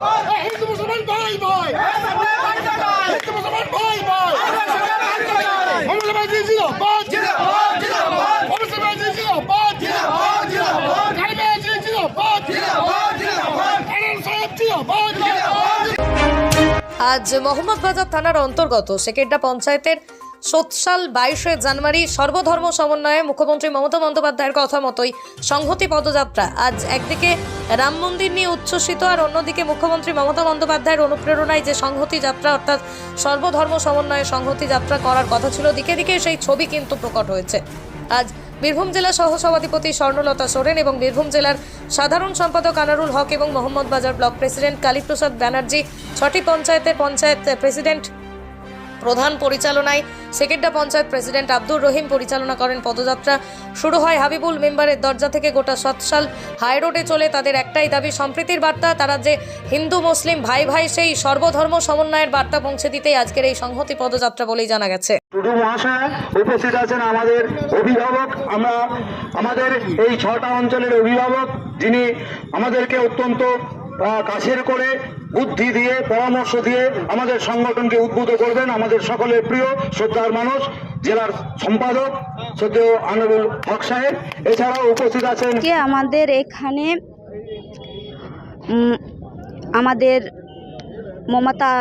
হিন্দু মুসলমান জিন্দাবাদ আজ মোহাম্মদবাজার থানার অন্তর্গত সেকেন্ডা পঞ্চায়েতের সোৎসাল বাইশে জানুয়ারি সর্বধর্ম সমন্বয়ে মুখ্যমন্ত্রী মমতা বন্দ্যোপাধ্যায়ের কথা মতোই সংহতি পদযাত্রা। আজ একদিকে রাম মন্দির নিয়ে উচ্ছ্বসিত আর অন্যদিকে মুখ্যমন্ত্রী মমতা বন্দ্যোপাধ্যায়ের অনুপ্রেরণায় যে সংহতি যাত্রা, অর্থাৎ সর্বধর্ম সমন্বয়ে সংহতি যাত্রা করার কথা ছিল, দিকে দিকে সেই ছবি কিন্তু প্রকট হয়েছে। আজ বীরভূম জেলা সহ সভাধিপতি স্বর্ণলতা সোরেন এবং বীরভূম জেলার সাধারণ সম্পাদক আনারুল হক এবং মোহাম্মদ বাজার ব্লক প্রেসিডেন্ট কালীপ্রসাদ ব্যানার্জি, ছটি পঞ্চায়েতের পঞ্চায়েত প্রেসিডেন্ট প্রধান পরিচালনায় সেকেন্ডা পঞ্চায়েত প্রেসিডেন্ট আব্দুর রহিম পরিচালনা করেন পদযাত্রা। শুরু হয় হাবিবুল মেম্বারের দরজা থেকে গোটা সৎসাল হাই রোডে চলে তাদের একটাই দাবি, সম্প্রীতির বার্তা। তারা যে হিন্দু, মুসলিম, ভাই ভাই, সেই সর্বধর্ম সমন্বয়ের বার্তা পৌঁছে দিতেই আজকের এই সংহতি পদযাত্রা বলেই জানা গেছে। টুডু মহাশয়, উপস্থিত আছেন আমাদের অভিভাবক। আমরা আমাদের এই ছটা অঞ্চলের অভিভাবক যিনি আমাদেরকে অত্যন্ত কাছের করে বুদ্ধি দিয়ে পরামর্শ দিয়ে আমাদের সংগঠনকে উদ্বুদ্ধ করবেন আমাদের সকলের প্রিয় শ্রদ্ধার মানুষ জেলার সম্পাদক শ্রদ্ধেয় আনোয়ারুল হক সাহেব। এছাড়াও উপস্থিত আছেন আমাদের এখানে আমাদের মমতা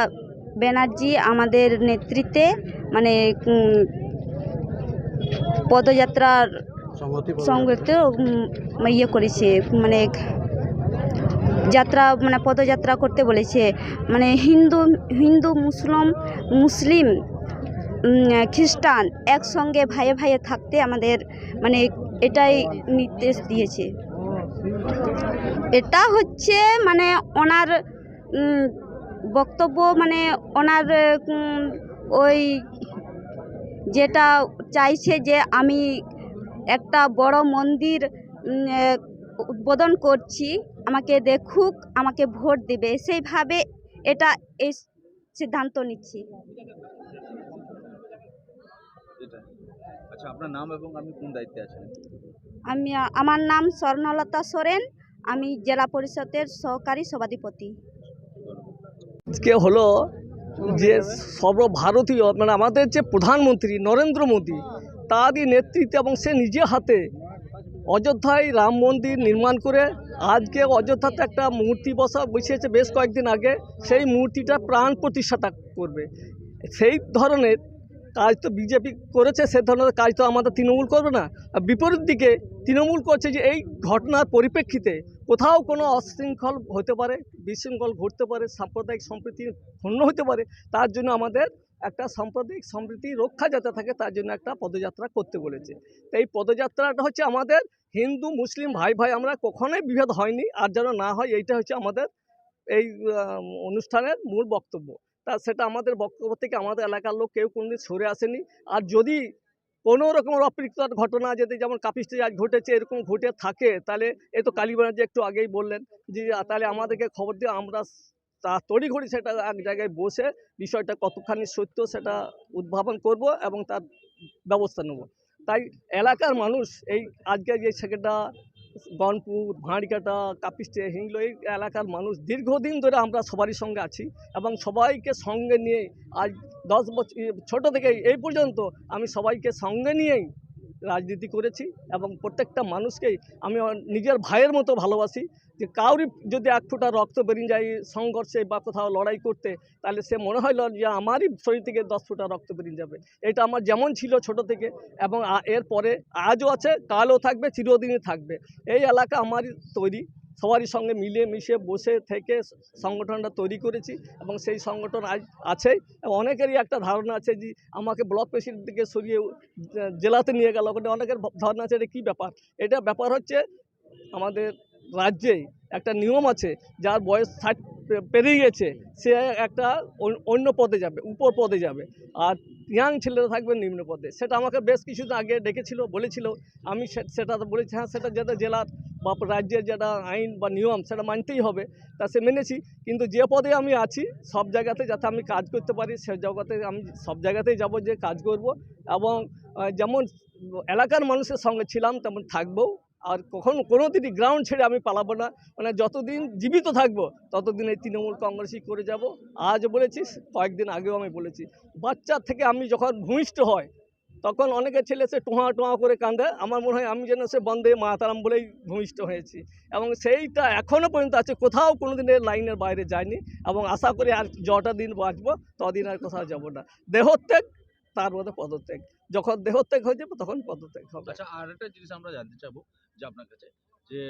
ব্যানার্জি আমাদের নেতৃত্বে মানে পদযাত্রার সংযুক্ত ইয়ে করেছে মানে যাত্রা মানে পদযাত্রা করতে বলেছে। মানে হিন্দু হিন্দু, মুসলিম মুসলিম খ্রিস্টান একসঙ্গে ভাইয়ে ভাইয়ে থাকতে আমাদের মানে এটাই নির্দেশ দিয়েছে। এটা হচ্ছে মানে ওনার বক্তব্য মানে ওনার ওই যেটা চাইছে যে আমি একটা বড় মন্দির উদ্বোধন করছি। আমাকে দেখুক আমাকে ভোট দেবে। সেইভাবে এটা এই সিদ্ধান্ত নিচ্ছি। আচ্ছা আপনার নাম এবং আপনি কোন দায়িত্বে আছেন? আমি আমার নাম স্বর্ণলতা সোরেন। আমি জেলা পরিষদের সহকারী সভাধিপতি। আজকে হলো যে সর্বভারতীয় মানে আমাদের যে প্রধানমন্ত্রী নরেন্দ্র মোদী তারই নেতৃত্বে এবং সে নিজে হাতে অযোধ্যায় রাম মন্দির নির্মাণ করে আজকে অযোধ্যাতে একটা মূর্তি বসা বসিয়েছে বেশ কয়েকদিন আগে, সেই মূর্তিটা প্রাণ প্রতিষ্ঠাতা করবে। সেই ধরনের কাজ তো বিজেপি করেছে, সে ধরনের কাজ তো আমাদের তৃণমূল করবে না। আর বিপরীত দিকে তৃণমূল করছে যে এই ঘটনার পরিপ্রেক্ষিতে কোথাও কোনো অশৃঙ্খল হতে পারে, বিশৃঙ্খল ঘটতে পারে, সাম্প্রদায়িক সম্প্রীতি ক্ষুণ্ণ হতে পারে, তার জন্য আমাদের একটা সাম্প্রদায়িক সম্প্রীতি রক্ষা যাতে থাকে, তার জন্য একটা পদযাত্রা করতে বলেছে। এই পদযাত্রাটা হচ্ছে আমাদের হিন্দু, মুসলিম, ভাই ভাই, আমরা কখনোই বিভেদ হয়নি। আর যেন না হয়, এইটা হচ্ছে আমাদের এই অনুষ্ঠানের মূল বক্তব্য। তা সেটা আমাদের বক্তব্য থেকে আমাদের এলাকার লোক কেউ কোনোদিন সরে আসেনি। আর যদি কোনো রকমের অপ্রীতিকর ঘটনা যদি যেমন কাপিস্টে আজ ঘটেছে, এরকম ঘটে থাকে, তাহলে এ তো কালীবাজার যে একটু আগেই বললেন যে তাহলে আমাদেরকে খবর দিয়ে আমরা তা তড়িঘড়ি সেটা এক জায়গায় বসে বিষয়টা কতখানি সত্য সেটা উদ্ভাবন করব এবং তার ব্যবস্থা নেব। তাই এলাকার মানুষ এই আজকে যে সেকেন্ডা গনপুর ভাঁড়িকাটা কাপিস্টে, হিংলো, এই এলাকার মানুষ দীর্ঘদিন ধরে আমরা সবারই সঙ্গে আছি এবং সবাইকে সঙ্গে নিয়ে আজ দশ বছর ছোটো থেকে এই পর্যন্ত আমি সবাইকে সঙ্গে নিয়েই রাজনীতি করেছি এবং প্রত্যেকটা মানুষকেই আমি নিজের ভাইয়ের মতো ভালোবাসি। যে কাউরি যদি এক ফোঁটা রক্ত বেরিয়ে যায় সংঘর্ষে বা কোথাও লড়াই করতে, তাহলে সে মনে হলো যে আমারই শরীর থেকে দশ ফোঁটা রক্ত বেরিয়ে যাবে। এটা আমার যেমন ছিল ছোট থেকে এবং আ- এরপরে আজও আছে, কালও থাকবে, চিরদিনই থাকবে। এই এলাকা আমারই তৈরি। সবারই সঙ্গে মিলে মিশে বসে থেকে সংগঠনটা তৈরি করেছি এবং সেই সংগঠন আজ আছে। অনেকেরই একটা ধারণা আছে যে আমাকে ব্লক প্রেসিডেন্ট থেকে সরিয়ে জেলাতে নিয়ে গেল। অনেকের ধারণা আছে এটা কী ব্যাপার? এটা ব্যাপার হচ্ছে আমাদের রাজ্যেই একটা নিয়ম আছে, যার বয়স ষাট পেরিয়ে গেছে, সে একটা অন্য- পদে যাবে, উপর পদে যাবে। আর ইয়াং ছেলেরা থাকবে নিম্ন পদে। সেটা আমাকে বেশ কিছুদিন আগে ডেকেছিল, বলেছিল, আমি সেটা বলেছি হ্যাঁ সেটা যেটা জেলার বা রাজ্যের যেটা আইন বা নিয়ম, সেটা মানতেই হবে। তা সে মেনেছি, কিন্তু যে পদে আমি আছি, সব জায়গাতে যাতে আমি কাজ করতে পারি, সে জায়গাতে আমি সব জায়গাতেই যাব, যে কাজ করব। এবং যেমন এলাকার মানুষের সঙ্গে ছিলাম, তেমন থাকব আর কখনো কোনো দিনই গ্রাউন্ড ছেড়ে আমি পালাবো না। মানে যতদিন জীবিত থাকব, ততদিন এই তৃণমূল কংগ্রেসই করে যাব। আজ বলেছি কয়েকদিন আগেও আমি বলেছি। বাচ্চা থেকে আমি যখন ভূমিষ্ঠ হয় তখন অনেকে ছেলে সে টোঁয়া টোঁয়া করে কাঁদে আমার মনে হয় আমি যেন সে বন্দে মাতারাম বলেই ভূমিষ্ঠ হয়েছি। এবং সেইটা এখনও পর্যন্ত আছে, কোথাও কোনো দিনের লাইনের বাইরে যায়নি। এবং আশা করি আর যটা দিন বাঁচবো, তদিন আর কোথাও যাব না। দেহত্যাগ তার মধ্যে পদত্যাগ। যখন দেহত্যাগ হয়ে যাবে তখন পদত্যাগ হবে। আচ্ছা আর একটা জিনিস আমরা জানতে চাবো যে আপনার কাছে যে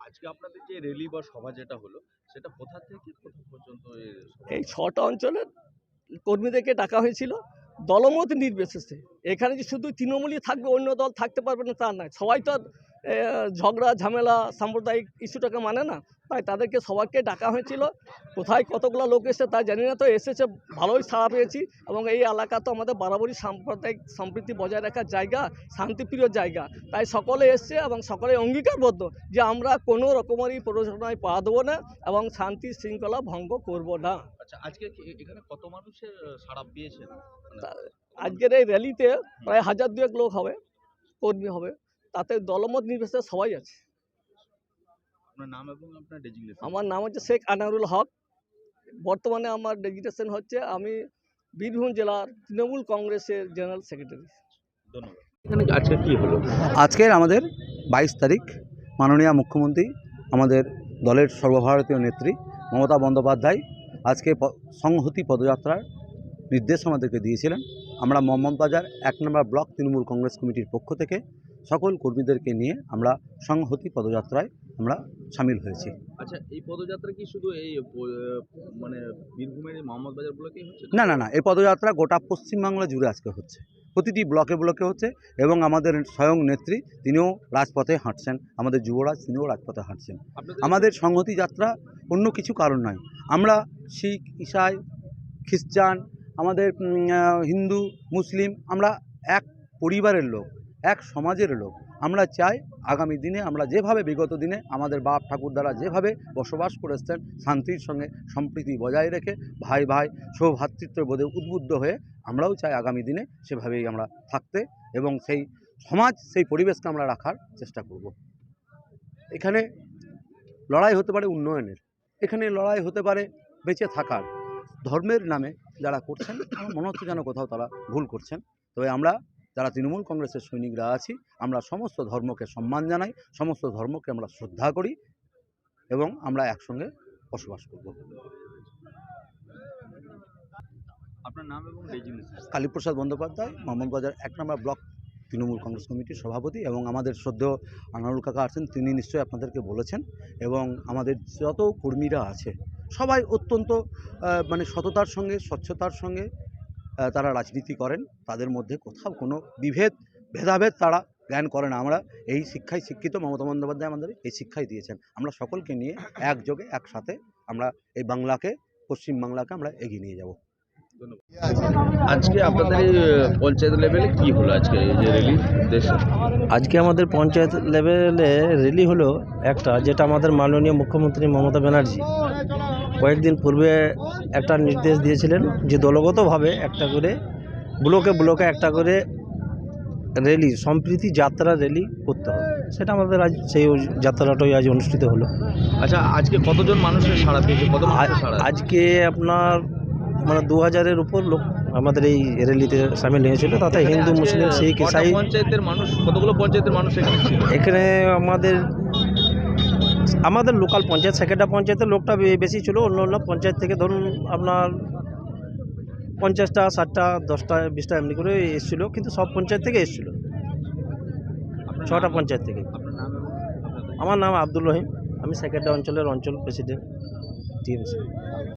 আজকে আপনাদের যে র্যালি বা সভা যেটা হলো সেটা কোথা থেকে কোথা পর্যন্ত এই ছটা অঞ্চলের কর্মীদেরকে ডাকা হয়েছিল। দলমত নির্বিশেষে। এখানে যে শুধু তৃণমূলই থাকবে অন্য দল থাকতে পারবে না তা নয়। সবাই তো আর, ঝগড়া ঝামেলা সাম্প্রদায়িক ইস্যুটাকে মানে না। তাই তাদেরকে সবাইকে ডাকা হয়েছিল। কোথায় কতগুলো লোক এসেছে তা জানি না তো এসেছে ভালোই সাড়া পেয়েছি এবং এই এলাকা তো আমাদের বরাবরই সাম্প্রদায়িক সম্প্রীতি বজায় রাখার জায়গা শান্তিপ্রিয় জায়গা। তাই সকলে এসছে এবং সকলে অঙ্গীকারবদ্ধ যে আমরা কোনো রকমেরই প্ররোচনায় পা দেবো না এবং শান্তি শৃঙ্খলা ভঙ্গ করব না। আচ্ছা আজকে এখানে কত মানুষের সাড়া পেয়েছেন? আজকের এই র্যালিতে প্রায় হাজার দুয়েক লোক হবে কর্মী হবে। তাতে দলমত নির্বিশেষে সবাই আছে। আপনার নাম এবং আপনার ডেজিগনেশন আমার নাম হচ্ছে শেখ আনারুল হক। বর্তমানে আমার ডেজিগনেশন হচ্ছে আমি বীরভূম জেলার তৃণমূল কংগ্রেসের জেনারেল সেক্রেটারি। ধন্যবাদ। আজকে কি হলো? আজকের আমাদের বাইশ তারিখ মাননীয় মুখ্যমন্ত্রী আমাদের দলের সর্বভারতীয় নেত্রী মমতা বন্দ্যোপাধ্যায় আজকে সংহতি পদযাত্রার নির্দেশ আমাদেরকে দিয়েছিলেন। আমরা মোহাম্মদবাজার এক নম্বর ব্লক তৃণমূল কংগ্রেস কমিটির পক্ষ থেকে সকল কর্মীদেরকে নিয়ে আমরা সংহতি পদযাত্রায় আমরা সামিল হয়েছি। আচ্ছা এই পদযাত্রা কি শুধু এই মানে বীরভূমের এই মোহাম্মদ বাজার ব্লকেই হচ্ছে না না না এই পদযাত্রা গোটা পশ্চিমবাংলা জুড়ে আজকে হচ্ছে। প্রতিটি ব্লকে ব্লকে হচ্ছে এবং আমাদের স্বয়ং নেত্রী তিনিও রাজপথে হাঁটছেন আমাদের যুবরাজ তিনিও রাজপথে হাঁটছেন। আমাদের সংহতি যাত্রা অন্য কিছু কারণ নয়। আমরা শিখ ইসাই খ্রিস্টান আমাদের হিন্দু মুসলিম আমরা এক পরিবারের লোক। এক সমাজের লোক। আমরা চাই আগামী দিনে আমরা যেভাবে বিগত দিনে আমাদের বাপ ঠাকুরদারা যেভাবে বসবাস করেছেন, শান্তির সঙ্গে সম্প্রীতি বজায় রেখে ভাই ভাই সৌভ্রাতৃত্ব বোধে উদ্বুদ্ধ হয়ে আমরাও চাই আগামী দিনে সেভাবেই আমরা থাকতে এবং সেই সমাজ, সেই পরিবেশকে আমরা রাখার চেষ্টা করব। এখানে লড়াই হতে পারে উন্নয়নের। এখানে লড়াই হতে পারে বেঁচে থাকার। ধর্মের নামে যারা করছেন, আমার মনে হচ্ছে যেন কোথাও তারা ভুল করছেন। তবে আমরা যারা তৃণমূল কংগ্রেসের সৈনিকরা আছি আমরা সমস্ত ধর্মকে সম্মান জানাই সমস্ত ধর্মকে আমরা শ্রদ্ধা করি এবং আমরা একসঙ্গে বসবাস করব। আপনার নাম এবং কালীপ্রসাদ বন্দ্যোপাধ্যায় মোহাম্মদবাজার এক নম্বর ব্লক তৃণমূল কংগ্রেস কমিটির সভাপতি এবং আমাদের শ্রদ্ধেয় আনারুল কাকা আছেন তিনি নিশ্চয়ই আপনাদেরকে বলেছেন এবং আমাদের যত কর্মীরা আছে সবাই অত্যন্ত মানে সততার সঙ্গে স্বচ্ছতার সঙ্গে তারা রাজনীতি করেন তাদের মধ্যে কোথাও কোনো বিভেদ ভেদাভেদ তারা জ্ঞান করে না। আমরা এই শিক্ষায় শিক্ষিত মমতা বন্দ্যোপাধ্যায় আমাদের এই শিক্ষাই দিয়েছেন। আমরা সকলকে নিয়ে একযোগে একসাথে আমরা এই বাংলাকে পশ্চিম বাংলাকে আমরা এগিয়ে নিয়ে যাব। আজকে আপনাদের এই পঞ্চায়েত লেভেলে কি হলো আজকে যে র্যালি উদ্দেশ্য? আজকে আমাদের পঞ্চায়েত লেভেলে র্যালি হলো একটা যেটা আমাদের মাননীয় মুখ্যমন্ত্রী মমতা ব্যানার্জি কয়েকদিন পূর্বে একটা নির্দেশ দিয়েছিলেন যে দলগতভাবে একটা করে ব্লকে ব্লকে একটা করে র্যালি সম্প্রীতি যাত্রা র্যালি করতে হবে। সেটা আমাদের আজ সেই যাত্রাটাই আজ অনুষ্ঠিত হলো। আচ্ছা আজকে কতজন মানুষের সাড়া পেয়েছে কত আজকে আপনার মানে দু হাজারের উপর লোক আমাদের এই র্যালিতে সামিল হয়েছিল। তাতে হিন্দু মুসলিম শিখ ইসাই পঞ্চায়েতের মানুষ কতগুলো পঞ্চায়েতের মানুষ এখানে আমাদের আমাদের লোকাল পঞ্চায়েত সেকেন্ডা পঞ্চায়েতের লোকটা বেশি ছিল অন্য অন্য পঞ্চায়েত থেকে ধরুন আপনার পঞ্চাশটা ষাটটা দশটা বিশটা এমনি করে এসেছিল কিন্তু সব পঞ্চায়েত থেকে এসেছিল। ছটা পঞ্চায়েত থেকে। আমার নাম আব্দুল রহিম আমি সেকেন্ডা অঞ্চলের অঞ্চল প্রেসিডেন্ট টিএমসি